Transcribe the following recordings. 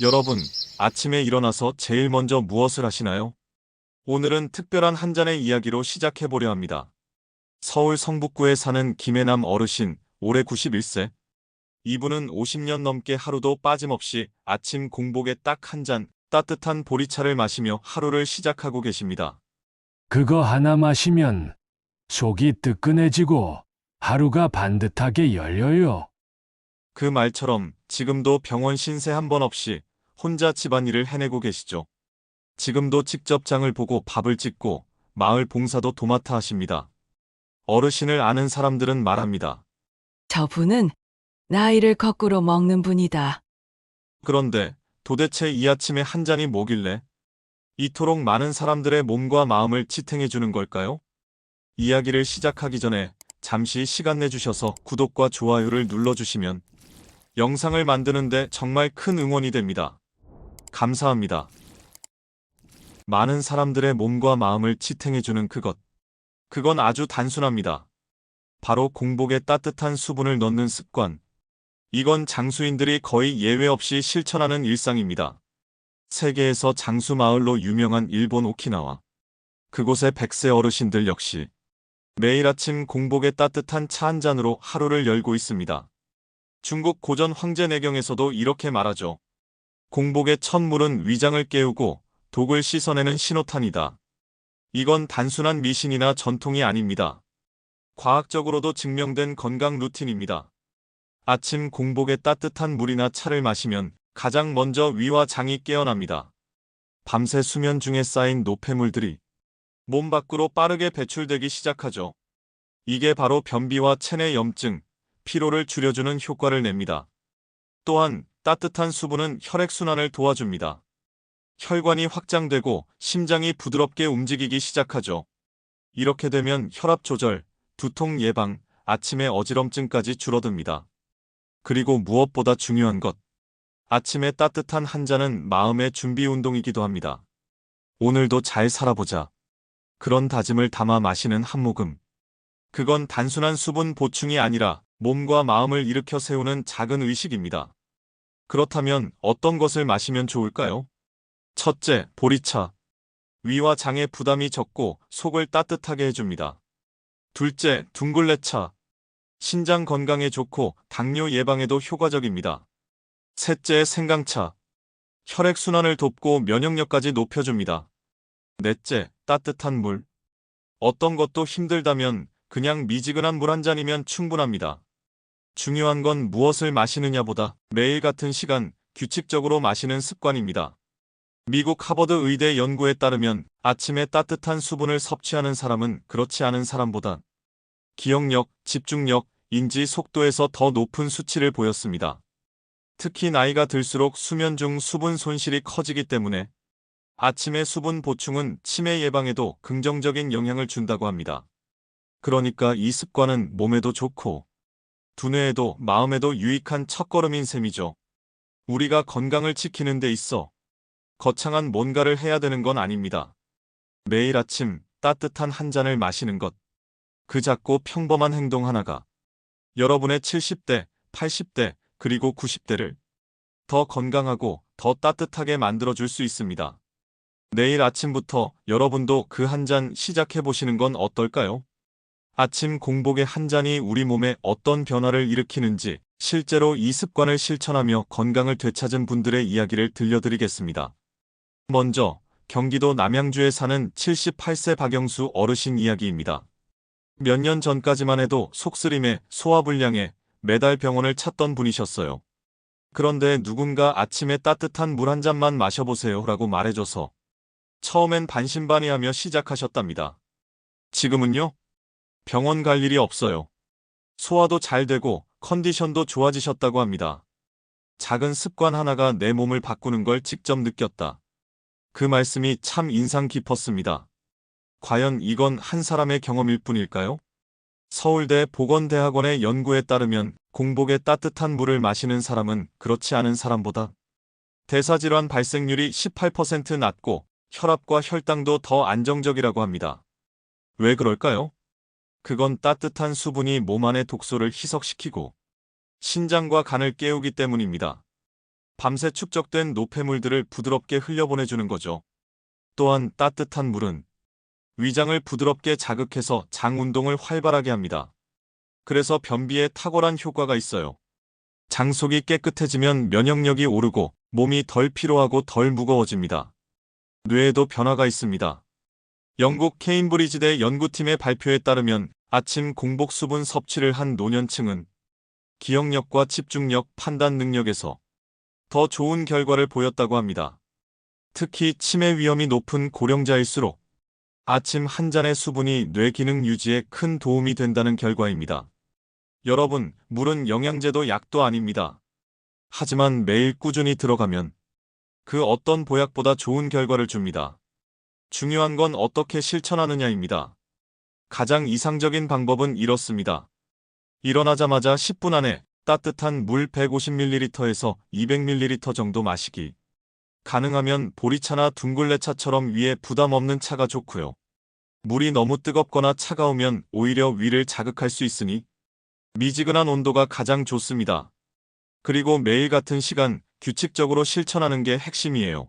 여러분, 아침에 일어나서 제일 먼저 무엇을 하시나요? 오늘은 특별한 한 잔의 이야기로 시작해 보려 합니다. 서울 성북구에 사는 김해남 어르신, 올해 91세. 이분은 50년 넘게 하루도 빠짐없이 아침 공복에 딱 한 잔 따뜻한 보리차를 마시며 하루를 시작하고 계십니다. 그거 하나 마시면 속이 뜨끈해지고 하루가 반듯하게 열려요. 그 말처럼 지금도 병원 신세 한 번 없이 혼자 집안일을 해내고 계시죠. 지금도 직접 장을 보고 밥을 짓고 마을 봉사도 도맡아 하십니다. 어르신을 아는 사람들은 말합니다. 저분은 나이를 거꾸로 먹는 분이다. 그런데 도대체 이 아침에 한 잔이 뭐길래 이토록 많은 사람들의 몸과 마음을 지탱해 주는 걸까요? 이야기를 시작하기 전에 잠시 시간 내주셔서 구독과 좋아요를 눌러주시면 영상을 만드는데 정말 큰 응원이 됩니다. 감사합니다. 많은 사람들의 몸과 마음을 지탱해 주는 그것. 그건 아주 단순합니다. 바로 공복에 따뜻한 수분을 넣는 습관. 이건 장수인들이 거의 예외 없이 실천하는 일상입니다. 세계에서 장수 마을로 유명한 일본 오키나와. 그곳의 백세 어르신들 역시 매일 아침 공복에 따뜻한 차 한 잔으로 하루를 열고 있습니다. 중국 고전 황제내경에서도 이렇게 말하죠. 공복의 첫 물은 위장을 깨우고 독을 씻어내는 신호탄이다. 이건 단순한 미신이나 전통이 아닙니다. 과학적으로도 증명된 건강 루틴입니다. 아침 공복에 따뜻한 물이나 차를 마시면 가장 먼저 위와 장이 깨어납니다. 밤새 수면 중에 쌓인 노폐물들이 몸 밖으로 빠르게 배출되기 시작하죠. 이게 바로 변비와 체내 염증, 피로를 줄여주는 효과를 냅니다. 또한 따뜻한 수분은 혈액순환을 도와줍니다. 혈관이 확장되고 심장이 부드럽게 움직이기 시작하죠. 이렇게 되면 혈압 조절, 두통 예방, 아침의 어지럼증까지 줄어듭니다. 그리고 무엇보다 중요한 것. 아침에 따뜻한 한 잔은 마음의 준비 운동이기도 합니다. 오늘도 잘 살아보자. 그런 다짐을 담아 마시는 한 모금. 그건 단순한 수분 보충이 아니라 몸과 마음을 일으켜 세우는 작은 의식입니다. 그렇다면 어떤 것을 마시면 좋을까요? 첫째, 보리차. 위와 장의 부담이 적고 속을 따뜻하게 해줍니다. 둘째, 둥글레차. 신장 건강에 좋고 당뇨 예방에도 효과적입니다. 셋째, 생강차. 혈액순환을 돕고 면역력까지 높여줍니다. 넷째, 따뜻한 물. 어떤 것도 힘들다면 그냥 미지근한 물 한 잔이면 충분합니다. 중요한 건 무엇을 마시느냐보다 매일 같은 시간 규칙적으로 마시는 습관입니다. 미국 하버드 의대 연구에 따르면 아침에 따뜻한 수분을 섭취하는 사람은 그렇지 않은 사람보다 기억력, 집중력, 인지 속도에서 더 높은 수치를 보였습니다. 특히 나이가 들수록 수면 중 수분 손실이 커지기 때문에 아침의 수분 보충은 치매 예방에도 긍정적인 영향을 준다고 합니다. 그러니까 이 습관은 몸에도 좋고 두뇌에도 마음에도 유익한 첫걸음인 셈이죠. 우리가 건강을 지키는 데 있어 거창한 뭔가를 해야 되는 건 아닙니다. 매일 아침 따뜻한 한 잔을 마시는 것. 그 작고 평범한 행동 하나가 여러분의 70대, 80대, 그리고 90대를 더 건강하고 더 따뜻하게 만들어줄 수 있습니다. 내일 아침부터 여러분도 그 한 잔 시작해 보시는 건 어떨까요? 아침 공복의 한 잔이 우리 몸에 어떤 변화를 일으키는지 실제로 이 습관을 실천하며 건강을 되찾은 분들의 이야기를 들려드리겠습니다. 먼저 경기도 남양주에 사는 78세 박영수 어르신 이야기입니다. 몇 년 전까지만 해도 속쓰림에 소화불량에 매달 병원을 찾던 분이셨어요. 그런데 누군가 아침에 따뜻한 물 한 잔만 마셔보세요 라고 말해줘서 처음엔 반신반의하며 시작하셨답니다. 지금은요? 병원 갈 일이 없어요. 소화도 잘 되고 컨디션도 좋아지셨다고 합니다. 작은 습관 하나가 내 몸을 바꾸는 걸 직접 느꼈다. 그 말씀이 참 인상 깊었습니다. 과연 이건 한 사람의 경험일 뿐일까요? 서울대 보건대학원의 연구에 따르면 공복에 따뜻한 물을 마시는 사람은 그렇지 않은 사람보다 대사질환 발생률이 18% 낮고 혈압과 혈당도 더 안정적이라고 합니다. 왜 그럴까요? 그건 따뜻한 수분이 몸 안의 독소를 희석시키고 신장과 간을 깨우기 때문입니다. 밤새 축적된 노폐물들을 부드럽게 흘려보내주는 거죠. 또한 따뜻한 물은 위장을 부드럽게 자극해서 장 운동을 활발하게 합니다. 그래서 변비에 탁월한 효과가 있어요. 장 속이 깨끗해지면 면역력이 오르고 몸이 덜 피로하고 덜 무거워집니다. 뇌에도 변화가 있습니다. 영국 케임브리지대 연구팀의 발표에 따르면 아침 공복 수분 섭취를 한 노년층은 기억력과 집중력, 판단 능력에서 더 좋은 결과를 보였다고 합니다. 특히 치매 위험이 높은 고령자일수록 아침 한 잔의 수분이 뇌 기능 유지에 큰 도움이 된다는 결과입니다. 여러분, 물은 영양제도 약도 아닙니다. 하지만 매일 꾸준히 들어가면 그 어떤 보약보다 좋은 결과를 줍니다. 중요한 건 어떻게 실천하느냐입니다. 가장 이상적인 방법은 이렇습니다. 일어나자마자 10분 안에 따뜻한 물 150ml에서 200ml 정도 마시기. 가능하면 보리차나 둥글레차처럼 위에 부담 없는 차가 좋고요. 물이 너무 뜨겁거나 차가우면 오히려 위를 자극할 수 있으니 미지근한 온도가 가장 좋습니다. 그리고 매일 같은 시간 규칙적으로 실천하는 게 핵심이에요.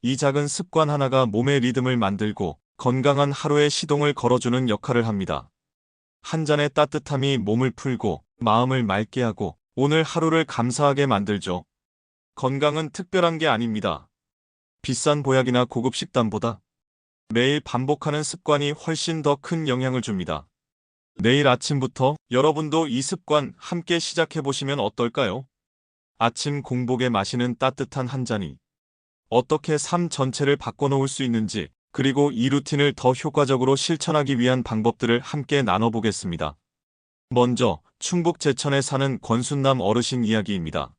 이 작은 습관 하나가 몸의 리듬을 만들고 건강한 하루의 시동을 걸어주는 역할을 합니다. 한 잔의 따뜻함이 몸을 풀고 마음을 맑게 하고 오늘 하루를 감사하게 만들죠. 건강은 특별한 게 아닙니다. 비싼 보약이나 고급 식단보다 매일 반복하는 습관이 훨씬 더 큰 영향을 줍니다. 내일 아침부터 여러분도 이 습관 함께 시작해 보시면 어떨까요? 아침 공복에 마시는 따뜻한 한 잔이 어떻게 삶 전체를 바꿔놓을 수 있는지 그리고 이 루틴을 더 효과적으로 실천하기 위한 방법들을 함께 나눠보겠습니다. 먼저 충북 제천에 사는 권순남 어르신 이야기입니다.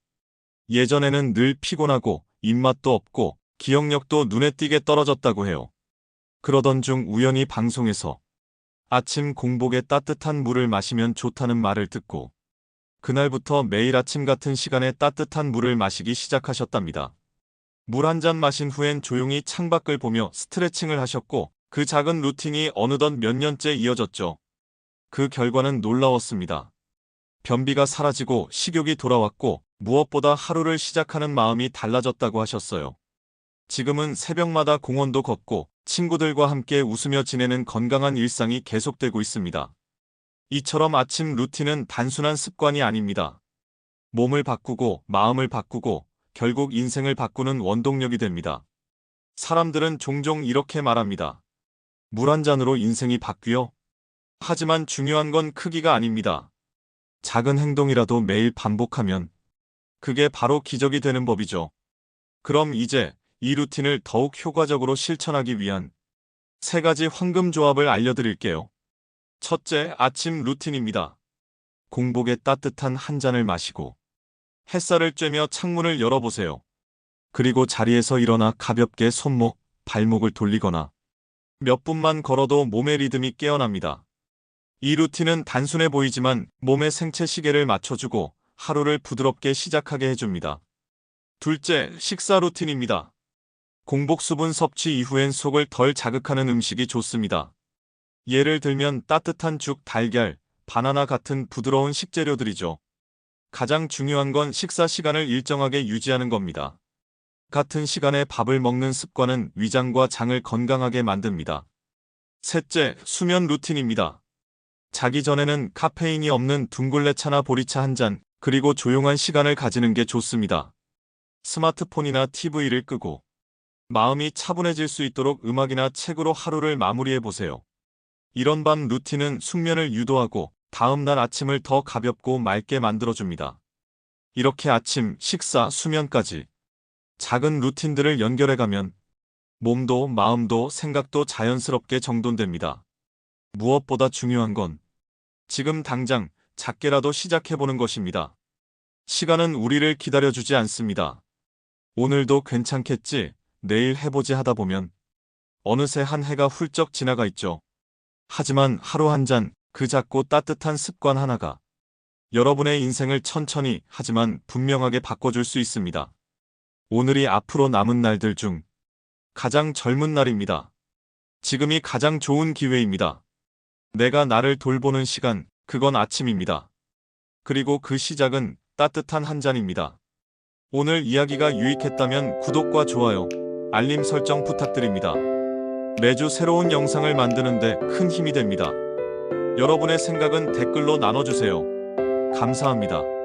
예전에는 늘 피곤하고 입맛도 없고 기억력도 눈에 띄게 떨어졌다고 해요. 그러던 중 우연히 방송에서 아침 공복에 따뜻한 물을 마시면 좋다는 말을 듣고 그날부터 매일 아침 같은 시간에 따뜻한 물을 마시기 시작하셨답니다. 물 한 잔 마신 후엔 조용히 창밖을 보며 스트레칭을 하셨고 그 작은 루틴이 어느덧 몇 년째 이어졌죠. 그 결과는 놀라웠습니다. 변비가 사라지고 식욕이 돌아왔고 무엇보다 하루를 시작하는 마음이 달라졌다고 하셨어요. 지금은 새벽마다 공원도 걷고 친구들과 함께 웃으며 지내는 건강한 일상이 계속되고 있습니다. 이처럼 아침 루틴은 단순한 습관이 아닙니다. 몸을 바꾸고 마음을 바꾸고 결국 인생을 바꾸는 원동력이 됩니다. 사람들은 종종 이렇게 말합니다. 물 한 잔으로 인생이 바뀌어? 하지만 중요한 건 크기가 아닙니다. 작은 행동이라도 매일 반복하면 그게 바로 기적이 되는 법이죠. 그럼 이제 이 루틴을 더욱 효과적으로 실천하기 위한 세 가지 황금 조합을 알려드릴게요. 첫째, 아침 루틴입니다. 공복에 따뜻한 한 잔을 마시고 햇살을 쬐며 창문을 열어보세요. 그리고 자리에서 일어나 가볍게 손목, 발목을 돌리거나 몇 분만 걸어도 몸의 리듬이 깨어납니다. 이 루틴은 단순해 보이지만 몸의 생체 시계를 맞춰주고 하루를 부드럽게 시작하게 해줍니다. 둘째, 식사 루틴입니다. 공복 수분 섭취 이후엔 속을 덜 자극하는 음식이 좋습니다. 예를 들면 따뜻한 죽, 달걀, 바나나 같은 부드러운 식재료들이죠. 가장 중요한 건 식사 시간을 일정하게 유지하는 겁니다. 같은 시간에 밥을 먹는 습관은 위장과 장을 건강하게 만듭니다. 셋째, 수면 루틴입니다. 자기 전에는 카페인이 없는 둥글레차나 보리차 한 잔, 그리고 조용한 시간을 가지는 게 좋습니다. 스마트폰이나 TV를 끄고 마음이 차분해질 수 있도록 음악이나 책으로 하루를 마무리해 보세요. 이런 밤 루틴은 숙면을 유도하고 다음날 아침을 더 가볍고 맑게 만들어줍니다. 이렇게 아침, 식사, 수면까지 작은 루틴들을 연결해가면 몸도 마음도 생각도 자연스럽게 정돈됩니다. 무엇보다 중요한 건 지금 당장 작게라도 시작해보는 것입니다. 시간은 우리를 기다려주지 않습니다. 오늘도 괜찮겠지, 내일 해보지 하다 보면 어느새 한 해가 훌쩍 지나가 있죠. 하지만 하루 한 잔, 그 작고 따뜻한 습관 하나가 여러분의 인생을 천천히 하지만 분명하게 바꿔줄 수 있습니다. 오늘이 앞으로 남은 날들 중 가장 젊은 날입니다. 지금이 가장 좋은 기회입니다. 내가 나를 돌보는 시간, 그건 아침입니다. 그리고 그 시작은 따뜻한 한 잔입니다. 오늘 이야기가 유익했다면 구독과 좋아요, 알림 설정 부탁드립니다. 매주 새로운 영상을 만드는데 큰 힘이 됩니다. 여러분의 생각은 댓글로 나눠주세요. 감사합니다.